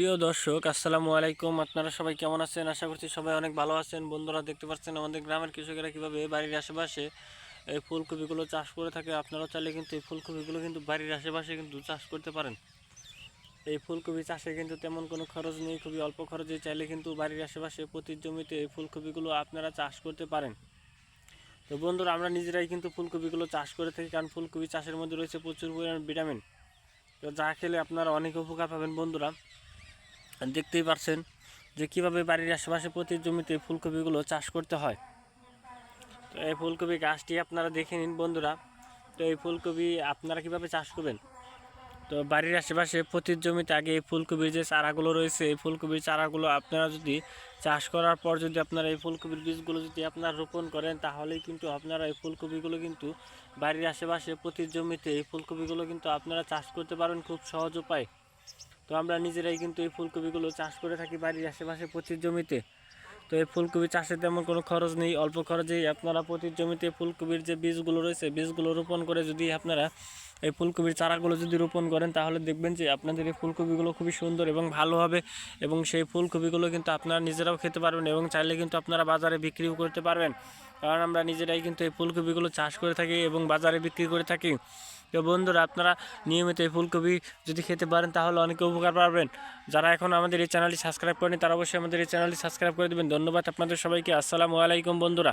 প্রিয় দর্শক, আসসালামু আলাইকুম। আপনারা সবাই কেমন আছেন? আশা করছি সবাই অনেক ভালো আছেন। বন্ধুরা, দেখতে পাচ্ছেন আমাদের গ্রামের কৃষকেরা কীভাবে বাড়ির আশেপাশে এই ফুলকপিগুলো চাষ করে থাকে। আপনারা চাইলে কিন্তু এই ফুলকপিগুলো কিন্তু বাড়ির আশেপাশে কিন্তু চাষ করতে পারেন। এই ফুলকপি চাষে কিন্তু তেমন কোনো খরচ নেই, খুবই অল্প খরচে। চাইলে কিন্তু বাড়ির আশেপাশে প্রতি জমিতে এই ফুলকপিগুলো আপনারা চাষ করতে পারেন। তো বন্ধুরা, আমরা নিজেরাই কিন্তু ফুলকপিগুলো চাষ করে থাকি, কারণ ফুলকপি চাষের মধ্যে রয়েছে প্রচুর পরিমাণ ভিটামিন। তো যা খেলে আপনারা অনেক উপকার পাবেন বন্ধুরা। দেখতেই পারছেন যে কীভাবে বাড়ির আশেপাশে প্রতি জমিতে ফুলকপিগুলো চাষ করতে হয়। তো এই ফুলকপি গাছটি আপনারা দেখে নিন বন্ধুরা। তো এই ফুলকপি আপনারা কীভাবে চাষ করবেন? তো বাড়ির আশেপাশে প্রতি জমিতে আগে এই ফুলকপির যে চারাগুলো রয়েছে, এই ফুলকপির চারাগুলো আপনারা যদি চাষ করার পর যদি আপনারা এই ফুলকপির বীজগুলো যদি আপনারা রোপণ করেন, তাহলেই কিন্তু আপনারা এই ফুলকপিগুলো কিন্তু বাড়ির আশেপাশে প্রতি জমিতে এই ফুলকপিগুলো কিন্তু আপনারা চাষ করতে পারেন খুব সহজ উপায়। তো আমরা নিজেরাই কিন্তু এই ফুলকপিগুলো চাষ করে থাকি বাড়ির আশেপাশে প্রতি জমিতে। তো এই ফুলকপি চাষে তেমন কোনো খরচ নেই, অল্প খরচেই আপনারা প্রতি জমিতে ফুলকপির যে বীজগুলো রয়েছে, বীজগুলো রোপণ করে যদি আপনারা এই ফুলকপির চারাগুলো যদি রোপণ করেন, তাহলে দেখবেন যে আপনাদের এই ফুলকপিগুলো খুবই সুন্দর এবং ভালো হবে এবং সেই ফুলকপিগুলো কিন্তু আপনারা নিজেরাও খেতে পারবেন এবং চাইলে কিন্তু আপনারা বাজারে বিক্রিও করতে পারবেন। কারণ আমরা নিজেরাই কিন্তু এই ফুলকপিগুলো চাষ করে থাকি এবং বাজারে বিক্রি করে থাকি। তো বন্ধুরা, আপনারা নিয়মিত এই ফুলকপি যদি খেতে পারেন, তাহলে অনেক উপকার পাবেন। যারা এখন আমাদের এই চ্যানেলটি সাবস্ক্রাইব করেনি তারা অবশ্যই আমাদের এই চ্যানেলটি সাবস্ক্রাইব করে দেবেন। ধন্যবাদ আপনাদের সবাইকে। আসসালামু আলাইকুম বন্ধুরা।